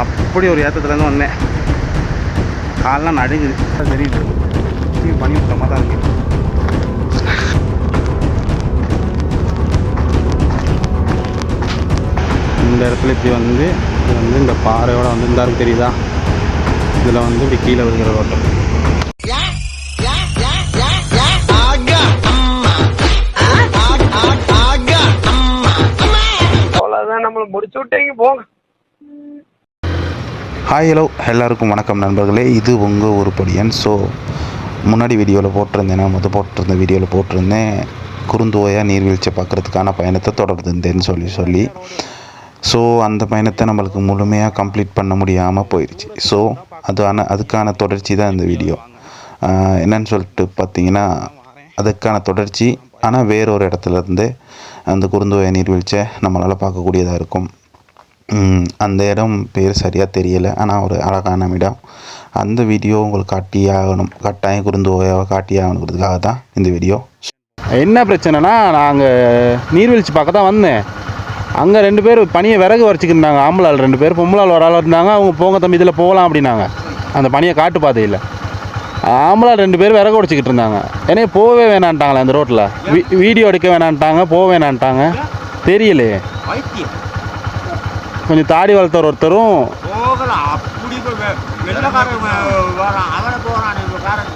அப்படி ஒரு ஏற்றத்துலேருந்து வந்தேன். காலெலாம் நடுங்குது. அது தெரியுது. பனி மூட்டமாக தான் இருக்குது இந்த இடத்துல இப்படி வந்து இது வந்து இந்த பாறையோட வந்து இந்த தெரியுதா? இதில் வந்து இப்படி கீழே விழுகிற ரோட்டம் அவ்வளவுதான் நம்மள முடிச்சு விட்டீங்க போங்க. ஹாய் ஹலோ எல்லாருக்கும் வணக்கம் நண்பர்களே. இது உங்கள் உருப்படியன். ஸோ முன்னாடி வீடியோவில் போட்டிருந்தேன். நான் மொதல் போட்டிருந்த வீடியோவில் போட்டிருந்தேன். குறுந்தோயாக நீர்வீழ்ச்சி பார்க்குறதுக்கான பயணத்தை தொடர்ந்துருந்தேன்னு சொல்லி சொல்லி. ஸோ அந்த பயணத்தை நம்மளுக்கு முழுமையாக கம்ப்ளீட் பண்ண முடியாமல் போயிடுச்சு ஸோ அதான அதுக்கான தொடர்ச்சி தான் இந்த வீடியோ. என்னன்னு சொல்லிட்டு பார்த்தீங்கன்னா அதுக்கான தொடர்ச்சி ஆனால் வேறொரு இடத்துல இருந்து அந்த குறுந்தோய நீர்வீழ்ச்சியை நம்மளால் பார்க்கக்கூடியதாக இருக்கும். அந்த இடம் பேர் சரியாக தெரியலை. ஆனால் ஒரு அழகான இடம். அந்த வீடியோ உங்களுக்கு காட்டியே ஆகணும் கட்டாயம் குறுந்தோயாவை காட்டியே ஆகணுங்கிறதுக்காக தான் இந்த வீடியோ என்ன பிரச்சனைனா நாங்கள் நீர்வீழ்ச்சி பார்க்க தான் வந்தேன். அங்கே ரெண்டு பேர் பனியை விறகு வரைச்சிக்கிட்டு இருந்தாங்க ரெண்டு பேர் பொம்பளால் ஆள் ஒரு ஆள் இருந்தாங்க. அவங்க போங்க தம்பி இதில் போகலாம் அப்படின்னாங்க. அந்த பனியை காட்டு பாதையில். ஆம்பளால் ரெண்டு பேர் விறகு உடச்சிக்கிட்டு இருந்தாங்க. ஏன்னா போகவே வேணான்ட்டாங்களே அந்த ரோட்டில் வீடியோ எடுக்க வேணான்ட்டாங்க போக வேணான்ட்டாங்க. தெரியலையே. கொஞ்சம் தாடி வளர்த்தவர் ஒருத்தரும்.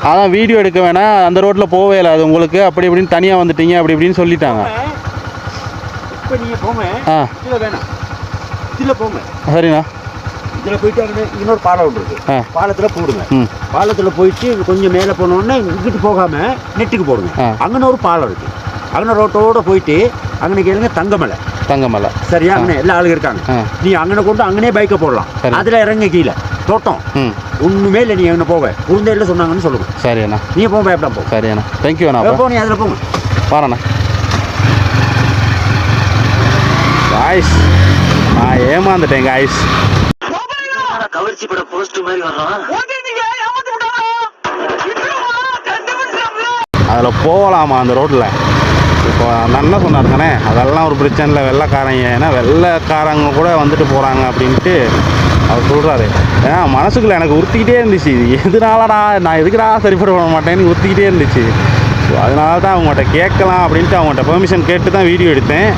அதான் வீடியோ எடுக்க வேணாம் அந்த ரோட்டில் போகவே இல்லை அது உங்களுக்கு. அப்படி இப்படின்னு தனியாக வந்துட்டீங்க அப்படி இப்படின்னு சொல்லிட்டாங்க. ஆ. சரிண்ணா. இதுல போயிட்டு அங்கே இன்னொரு பாலம் ஒன்று இருக்கு. ஆ. பாலத்துல போடுங்க. பாலத்துல போயிட்டு கொஞ்சம் மேலே போனோடனே இங்கிட்டு போகாம நெட்டுக்கு போடுங்க. ஆ. அங்கன ஒரு பாலம் இருக்கு. அங்கன ரோட்டோட போயிட்டு அங்கன கேளுங்க தங்கமலை. தங்கமலை. சரியா? அங்கன எல்லா ஆளுங்க இருக்காங்க. ஆ. நீ அங்கன கொண்டு அங்கனே பைக்கை போடலாம். சரி. அதுல இறங்க கீழே. தோட்டம். ம். ஒண்ணுமே இல்லை நீ அங்கே போக. குழந்தைல சொன்னாங்கன்னு சொல்லுங்க சரி அண்ணா. நீ போக பயப்படாம போ. சரி அண்ணா. தேங்க்யூ அண்ணா போ நீ அதில் போங்க. வரேண்ணா. காய்ஸ் நான் ஏமாந்துட்டேன் காய்ஸ் கவர்ச்சி பட போஸ்ட் மாதிரி வர்றான் அதில் போகலாமா அந்த ரோட்டில் அந்த அண்ணன் சொன்னாருங்கண்ணே அதெல்லாம் ஒரு பிரச்சனை இல்லை வெள்ளைக்காரங்க ஏன்னா வெள்ளைக்காரங்க கூட வந்துட்டு போகிறாங்க அப்படின்ட்டு அவர் சொல்கிறாரு ஏன்னா மனசுக்குள்ள எனக்கு உறுத்திக்கிட்டே இருந்துச்சு இது எதுனாலடா நான் எதுக்குடா சரிப்பட பண்ண மாட்டேன்னு உறுத்திக்கிட்டே இருந்துச்சு. ஸோ அதனால தான் அவங்கள்ட்ட கேட்கலாம் அப்படின்ட்டு அவங்கள்ட்ட பெர்மிஷன் கேட்டு தான் வீடியோ எடுத்தேன்.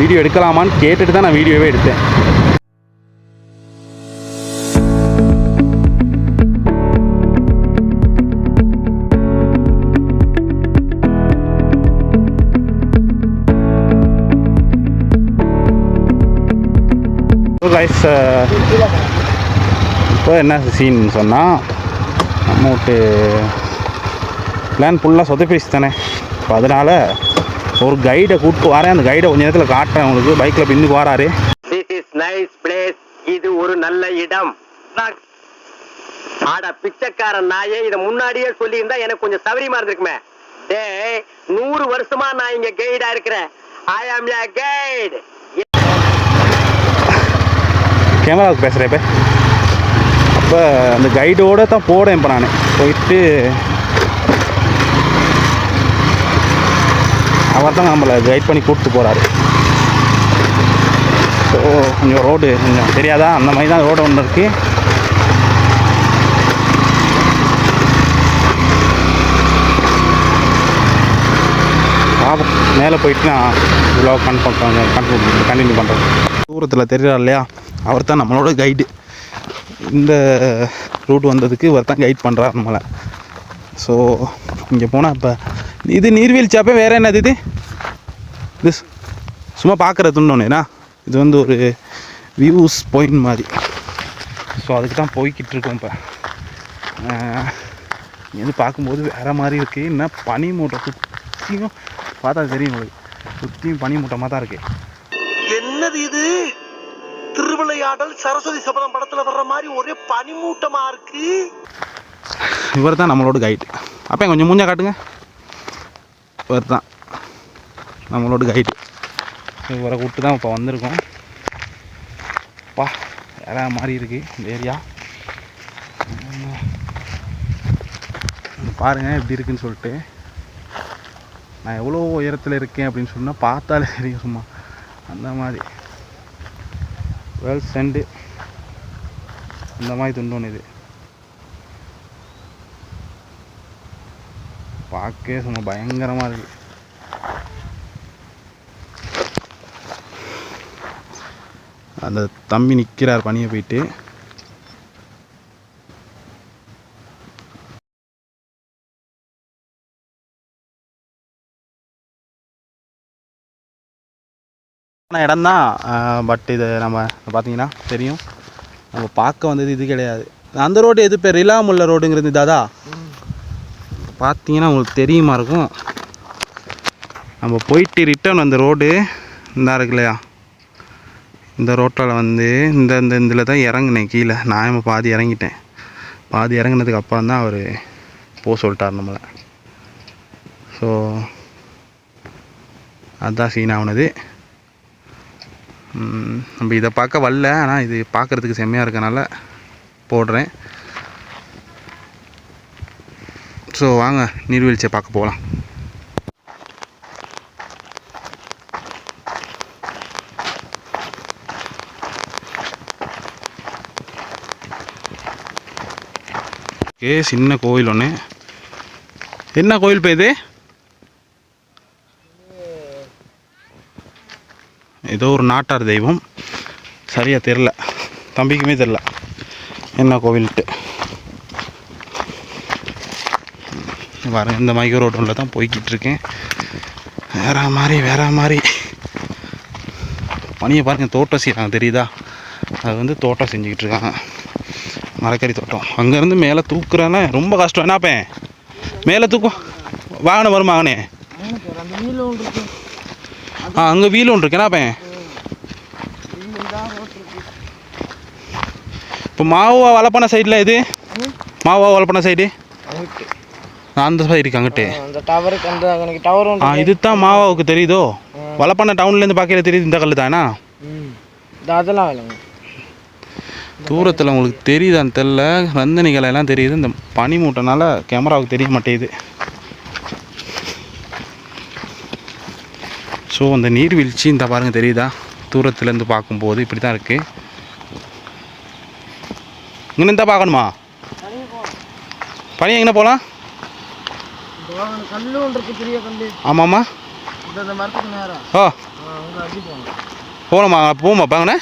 வீடியோ எடுக்கலாமான்னு கேட்டுட்டு தான் நான் வீடியோவே எடுத்தேன். கைஸ் uh, இப்போ என்ன சீன் சொன்னால் நம்ம விட்டு பிளான் ஃபுல்லாக சொதப்பிச்சு தானே. இப்போ அதனால் ஒரு கைடை கூப்பிட்டு வரேன். அந்த கைடை கொஞ்ச நேரத்தில் காட்டுறேன் உங்களுக்கு. பைக்கில் பின்னுக்கு வராரு. திஸ் இஸ் நைஸ் பிளேஸ் இது ஒரு நல்ல இடம். ஆட பிச்சைக்காரன் நாயே இதை முன்னாடியே சொல்லியிருந்தா எனக்கு கொஞ்சம் சௌரியமா இருந்திருக்குமே. டேய் நூறு வருஷமா நான் இங்க கைடா இருக்கிறேன். ஐ ஆம் கைடு கேமராவுக்கு பேசுகிறேன் இப்போ. அப்போ அந்த கைடோடு தான் போடேன் இப்போ நான். போயிட்டு அவர் தான் நம்மளை கைட் பண்ணி கூப்பிட்டு போகிறாரு ஸோ கொஞ்சம் ரோடு கொஞ்சம் தெரியாதா? அந்த மாதிரி தான் ரோடு ஒன்று இருக்குது மேலே போயிட்டு நான் இவ்வளோ கன்ஃபார்ம் கன்ஃபார்ம் கண்டினியூ பண்ணுறேன் தூரத்தில் தெரியல இல்லையா? அவர் தான் நம்மளோட கைடு இந்த ரூட் வந்ததுக்கு இவர் தான் கைட் பண்ணுறார் நம்மளை. ஸோ இங்கே போனால் இப்போ இது நீர்வீழ்ச்சியாப்பே வேறு என்னது இது? இது சும்மா பார்க்குறதுன்னு ஒன்றுனா இது வந்து ஒரு வியூஸ் பாயிண்ட் மாதிரி. ஸோ அதுக்கு தான் போய்கிட்டு இருக்கோம் இப்போ. இது பார்க்கும்போது வேறு மாதிரி இருக்குது என்ன பனி மூட்டை சுற்றியும் பார்த்தா தெரியும் உங்களுக்கு. சுற்றியும் பனி மூட்டமாக தான் இருக்குது என்னது இது திருவிளையாடல் சரஸ்வதி சபதம் படத்துல வர்ற மாதிரி ஒரே பனிமூட்டமா இருக்கு. இவர் தான் நம்மளோட கைடு அப்போ கொஞ்சம் மூஞ்சா காட்டுங்க. இவர் தான் நம்மளோட கைடு இவரை கூப்பிட்டு தான் இப்போ வந்திருக்கோம். பா வேற மாதிரி இருக்குது இந்த ஏரியா பாருங்கள் எப்படி இருக்குன்னு சொல்லிட்டு. நான் எவ்வளோ உயரத்தில் இருக்கேன் அப்படின்னு சொன்னால் பார்த்தாலே தெரியும் சும்மா. அந்த மாதிரி. வேல் செண்டு இந்த மாதிரி துண்டு ஒன்று இது. பார்க்கவே சும்மா பயங்கரமாக இருக்கு. அந்த தம்பி நிற்கிறார் பணியை போயிட்டு. இடம் தான் பட் இது நம்ம பார்த்தீங்கன்னா தெரியும். நம்ம பார்க்க வந்தது இது கிடையாது. அந்த ரோடு எது பேர்? ரிலாமுள்ள ரோடுங்கிறது இதாதா? பார்த்தீங்கன்னா உங்களுக்கு தெரியுமா இருக்கும். நம்ம போயிட்டு ரிட்டர்ன் அந்த ரோடு இந்த இருக்கு இல்லையா? இந்த ரோட்டில் வந்து இந்த இந்த இதில் தான் இறங்கினேன் கீழே. நான் இப்போ பாதி இறங்கிட்டேன். பாதி இறங்கினதுக்கு அப்புறம் தான் அவர் போக சொல்லிட்டார் நம்மளை. ஸோ அதுதான் சீன் ஆகுனது. நம்ம இதை பார்க்க வரல ஆனால் இது பார்க்குறதுக்கு செம்மையாக இருக்கனால போடுறேன். ஸோ வாங்க நீர்வீழ்ச்சியை பார்க்க போகலாம். ஓகே சின்ன கோவில் ஒன்று என்ன கோயில் போய் இது? ஏதோ ஒரு நாட்டார் தெய்வம். சரியாக தெரில தம்பிக்குமே தெரில என்ன கோவில்ட்டு வர இந்த மைக்ரோ ரோட்டில் தான் போய்கிட்டு இருக்கேன். வேற மாதிரி வேற மாதிரி. பனியை பாருங்க தோட்டம் செய்கிறாங்க தெரியுதா? அது வந்து தோட்டம் செஞ்சுக்கிட்டு இருக்காங்க. மரக்கறி தோட்டம். அங்கேருந்து மேலே தூக்குறேன்னா ரொம்ப கஷ்டம். என்னப்பேன் மேலே தூக்கும் வாகனம் வருமா அவனே ஆ அங்கே வீல் ஒன்று இருக்கு என்னப்பேன் இப்போ மாவா வளப்பன சைடில் இது மாவா வளப்பன சைடு அந்த சைடு இருக்கு அங்கிட்டு. அந்த டவருக்கு அந்த எனக்கு டவர் ஆ இது தான் மாவாவுக்கு தெரியுதோ? வளப்பண்ண டவுன்லேருந்து பார்க்கல தெரியுது இந்த கல் தானா? அதெல்லாம் இல்லைங்க. தூரத்தில் உங்களுக்கு தெரியுதான்னு தெரில நந்தினிகள் எல்லாம் தெரியுது. இந்த பனி மூட்டைனால கேமராவுக்கு தெரிய மாட்டேங்குது. ஸோ அந்த நீர்வீழ்ச்சி இந்த பாருங்க தெரியுதா? தூரத்துலேருந்து பார்க்கும்போது இப்படி தான் இருக்குது இங்கே இருந்தால் பார்க்கணுமா? பனி எங்கே போகலாம்? ஆமாம்மா. ஓ. போகலாமா போமா பாங்கண்ணே.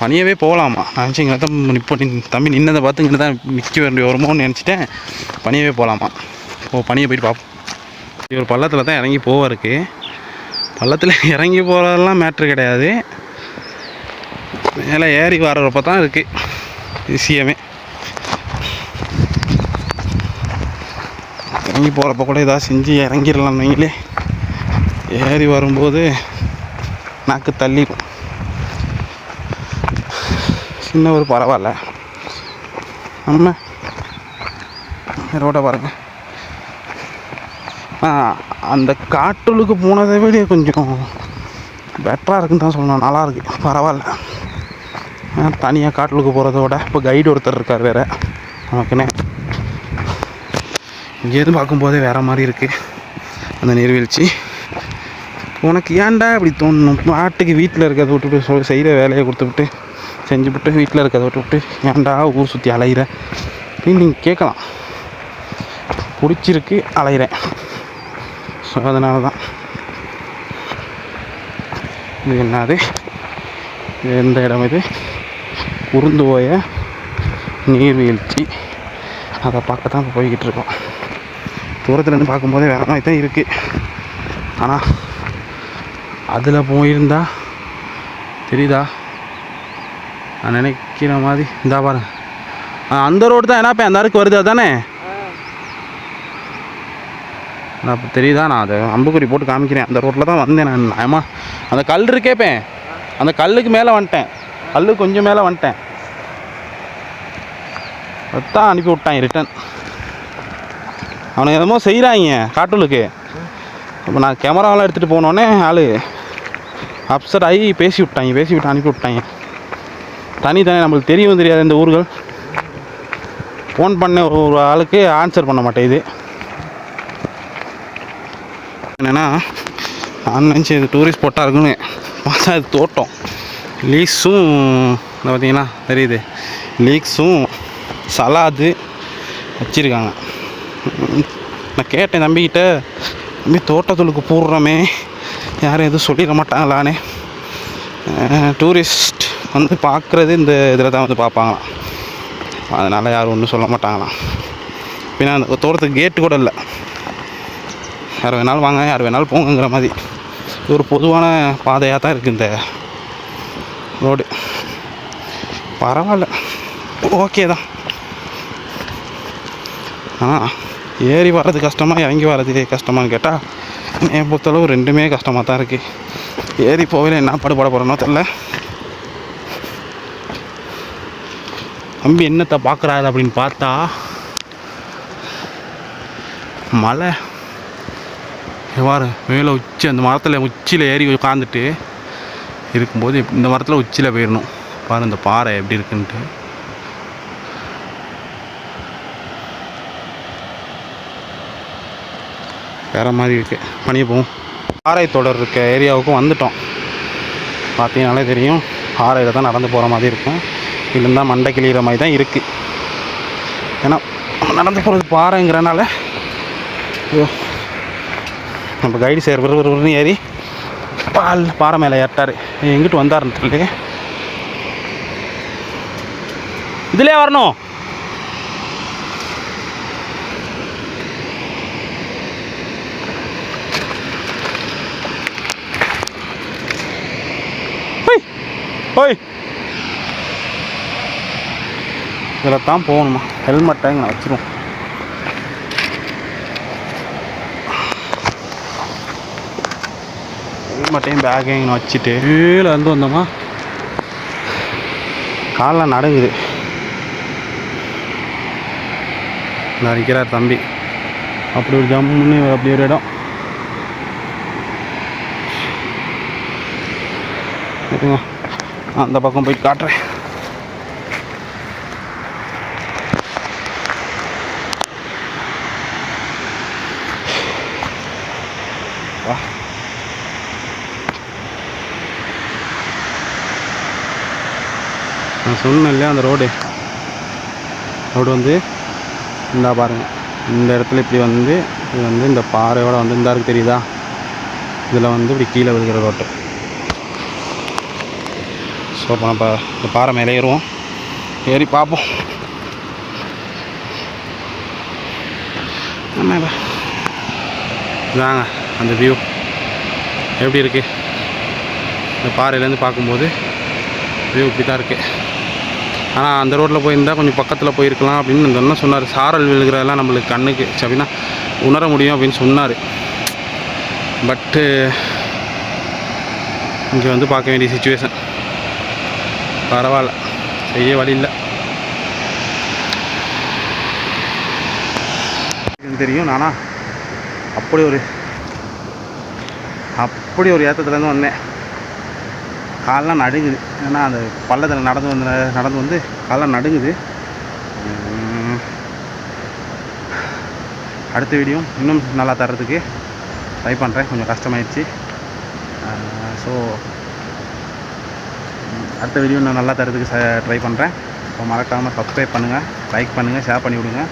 பனியவே போகலாமா? நினச்சி இங்கே தான் இப்போ தம்பி நின்னதை பார்த்து இங்கே தான் நிற்க வேண்டிய வருமோன்னு நினச்சிட்டேன். பனியவே போகலாமா? ஓ பனியை போயிட்டு பார்ப்போம் ஒரு பள்ளத்தில் தான் இறங்கி போவாருக்கு. பள்ளத்தில் இறங்கி போகிறதெல்லாம் மேட்ரு கிடையாது. மேலே ஏறி வர்றப்ப தான் இருக்குது விஷயமே இறங்கி போகிறப்ப கூட ஏதாவது செஞ்சு இறங்கிடலாம் நீங்களே. ஏறி வரும்போது நாக்கு தள்ளிடும். சின்ன ஒரு பரவாயில்ல. நம்ம ரோட பாருங்க. அந்த காட்டுலுக்கு போனதை விட கொஞ்சம் பெட்டராக இருக்குன்னு தான் சொல்லணும். நல்லாயிருக்கு பரவாயில்ல. தனியாக காட்டுலுக்கு போகிறத விட இப்போ கைடு ஒருத்தர் இருக்கார் வேறு. நமக்குன்னு இங்கேருந்து பார்க்கும்போதே வேறு மாதிரி இருக்குது அந்த நீர்வீழ்ச்சி. உனக்கு ஏன்டா இப்படி தோணும்? பாட்டுக்கு வீட்டில் இருக்கிறத விட்டுவிட்டு சொல் செய்கிற வேலையை கொடுத்துவிட்டு செஞ்சுவிட்டு வீட்டில் இருக்கிறத விட்டுவிட்டு ஏன்டா ஊர் சுற்றி அலையிற? அப்படின்னு நீங்கள் கேட்கலாம். பிடிச்சிருக்கு அலையிறேன். ஸோ அதனால தான் இது என்னது? எந்த இடம் இது? உருந்து போய நீர்வீழ்ச்சி அதை பார்க்க தான் இப்போ போய்கிட்டு இருக்கோம். தூரத்துலேருந்து பார்க்கும்போதே வேற மாதிரி தான் இருக்குது ஆனால் அதில் போயிருந்தா தெரியுதா? நான் நினைக்கிற மாதிரி இந்தா பாருங்க. அந்த ரோடு தான் என்னப்பா அந்த அருக்கு வருது அதானே? நான் இப்போ தெரியுதா? நான் அதை அம்புக்குறி போட்டு காமிக்கிறேன். அந்த ரோட்டில் தான் வந்தேன் நான். ஏமா அந்த கல் இருக்கேப்பேன் அந்த கல்லுக்கு மேலே வந்துட்டேன். கல் கொஞ்சம் மேலே வந்துட்டேன். தான் அனுப்பி விட்டான் ரிட்டன் அவனை என்னமோ செய்கிறாங்க காட்டூலுக்கு. இப்போ நான் கேமராவெலாம் எடுத்துகிட்டு போனோடனே ஆள். அப்செட் ஆகி பேசி விட்டாங்க பேசி விட்டு அனுப்பி விட்டாங்க தனி தானே நம்மளுக்கு தெரியவும் தெரியாது இந்த ஊர்கள். ஃபோன் பண்ண ஒரு ஆளுக்கு ஆன்சர் பண்ண மாட்டேங்குது என்னென்னா நான் நினச்சி இது டூரிஸ்ட் ஸ்பாட்டாக இருக்குன்னு பார்த்தா இது தோட்டம். லீக்ஸும் இந்த பார்த்தீங்கன்னா தெரியுது. லீக்ஸும் சலாது வச்சுருக்காங்க. நான் கேட்டேன் நம்பிக்கிட்ட நம்பி தோட்டத்துலுக்கு போடுறோமே. யாரும் எதுவும் சொல்லிட மாட்டாங்களான்னு டூரிஸ்ட் வந்து பார்க்குறது இந்த இதில் தான் வந்து பார்ப்பாங்களாம் அதனால் யாரும் ஒன்றும் சொல்ல மாட்டாங்களாம். பின்னா அந்த தோட்டத்துக்கு கேட்டு கூட இல்லை. யார் வேணாலும் வாங்க யார் வேணாலும் போங்கங்கிற மாதிரி. இது ஒரு பொதுவான பாதையாக தான் இருக்குது இந்த ரோடு. பரவாயில்ல. ஓகே தான். ஆனால் ஏறி வர்றது கஷ்டமாக இறங்கி வர்றது கஷ்டமான்னு கேட்டால் என் பொறுத்தளவு ரெண்டுமே கஷ்டமாக தான் இருக்குது ஏறி போகல என்ன பாடுபட போகிறனோ தெரில தம்பி என்னத்தை பார்க்குறாரு அப்படின்னு பார்த்தா மலை. எவ்வாறு மேலே உச்சி அந்த மரத்தில் உச்சியில் ஏறி உட்காந்துட்டு இருக்கும்போது இந்த மரத்தில் உச்சியில் போயிடணும் பாரு இந்த பாறை எப்படி இருக்குன்ட்டு. வேற மாதிரி இருக்குது பனியை போகும் பாறை தொடர் இருக்க ஏரியாவுக்கும் வந்துட்டோம். பார்த்தீங்கனாலே தெரியும். பாறையில் தான் நடந்து போகிற மாதிரி இருக்கும். இல்லைன்னா மண்டை கிளியிற மாதிரி தான் இருக்குது ஏன்னா நடந்து போகிறது பாறைங்கிறனால நம்ம கைடு சேர் விறு ஏறி பால் பாறை மேலே ஏற்றாரு எங்கிட்டு வந்தாருன்னு தெரியல. இதுலேயே வரணும். ஓய் இதில் தான் போகணுமா? ஹெல்மெட்டை நான் வச்சிருவோம் ஹெல்மெட்டையும் பேக்கையும் இங்கே வச்சுட்டு. கீழே இருந்து வந்தோமா? காலில் நடுங்குது. நான் நிற்கிறார் தம்பி. அப்படி ஒரு ஜம்முன்னு அப்படி ஒரு இடம். அந்த பக்கம் போய் காட்டுறேன். நான் சொன்னேன் இல்லையா அந்த ரோடு. ரோடு வந்து இந்தா பாருங்க. இந்த இடத்துல இப்படி வந்து இது வந்து இந்த பாறையோட வந்து இந்த இருக்கு தெரியுதா? இதில் வந்து இப்படி கீழே விழுகிற ரோட்டு. ஸோ இப்போ நம்ம இந்த பாறை மேலே ஏறுவோம். ஏறி பார்ப்போம். ஆமாம் இதாங்க அந்த வியூ எப்படி இருக்குது இந்த பாறையிலேருந்து பார்க்கும்போது வியூ இப்படி தான் இருக்குது ஆனால் அந்த ரோட்டில் போயிருந்தால் கொஞ்சம் பக்கத்தில் போயிருக்கலாம் அப்படின்னு அந்த அண்ணன் சொன்னார். சாரல் விழுகிறதெல்லாம் நம்மளுக்கு கண்ணுக்கு சரி, அப்படின்னா உணர முடியும் அப்படின்னு சொன்னார். பட்டு இங்கே வந்து பார்க்க வேண்டிய சுச்சுவேஷன் பரவாயில்ல. செய்ய வழி இல்லை. தெரியும் நானா. அப்படி ஒரு அப்படி ஒரு ஏற்றத்துலேருந்து வந்தேன். காலெலாம் நடுங்குது. ஏன்னா அந்த பள்ளத்தில் நடந்து வந்து நடந்து வந்து காலெலாம் நடுங்குது. அடுத்த வீடியோ இன்னும் நல்லா தர்றதுக்கு ட்ரை பண்ணுறேன் கொஞ்சம் கஷ்டமாயிடுச்சு. ஸோ அடுத்த வீடியோ இன்னும் நல்லா தரதுக்கு ட்ரை பண்ணுறேன் ஸோ மறக்காமல் சப்ஸ்கிரைப் பண்ணுங்கள் லைக் பண்ணுங்கள் ஷேர் பண்ணி விடுங்க.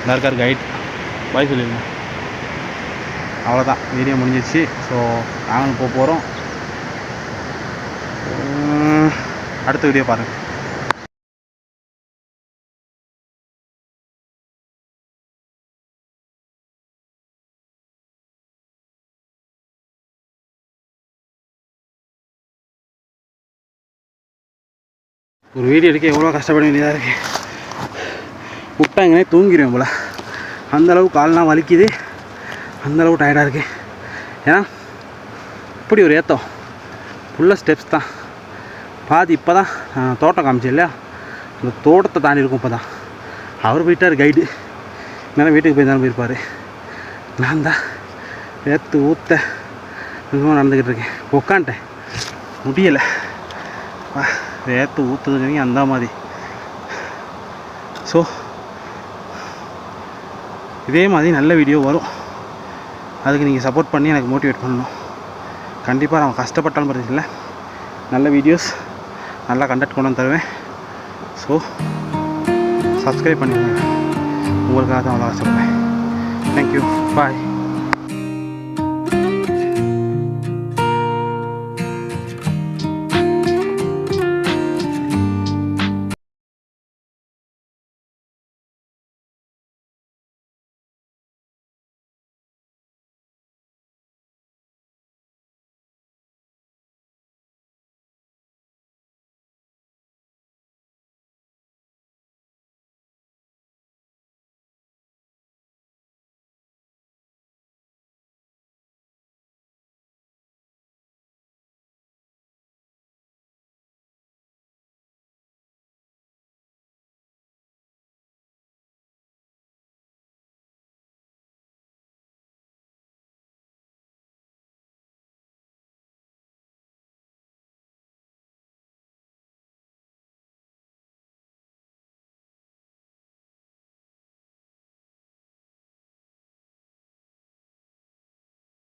நல்லா இருக்கார் கைட் பாய் சொல்லிடுங்க அவ்வளோதான் வீடியோ முடிஞ்சிச்சு ஸோ நாங்களும் போக போகிறோம் அடுத்த வீடியோ பாருங்கள் ஒரு வீடியோ எடுக்க எவ்வளோ கஷ்டப்பட வேண்டியதாக இருக்குது விட்டாங்கன்னே தூங்கிடுவேன் போல். அந்தளவு கால்லாம் வலிக்குது. அந்தளவு டயர்டாக இருக்குது ஏன்னா இப்படி ஒரு ஏத்தம். ஃபுல்லாக ஸ்டெப்ஸ் தான். பாதி இப்போ தான் தோட்டம் காமிச்சு இல்லையா? அந்த தோட்டத்தை தாண்டி இருக்கும் இப்போ தான் அவர் போயிட்டார் கைடு மேலே வீட்டுக்கு போய் தானே போயிருப்பார். நான் தான் ஏற்று ஊற்ற இதுவும் நடந்துக்கிட்டு இருக்கேன். உட்காந்துட்டேன் முடியலை. ஏற்று ஊற்றுதுங்க அந்த மாதிரி. ஸோ இதே மாதிரி நல்ல வீடியோ வரும். அதுக்கு நீங்கள் சப்போர்ட் பண்ணி எனக்கு மோட்டிவேட் பண்ணணும். கண்டிப்பாக நான் கஷ்டப்பட்டாலும் பிரச்சனை இல்லை. நல்ல வீடியோஸ் நல்லா கண்டக்ட் கொண்டு வந்து தருவேன். ஸோ சப்ஸ்கிரைப் பண்ணிடுங்க உங்களுக்காக தான் அவ்வளோ கஷ்டப்படுவேன் தேங்க்யூ பாய்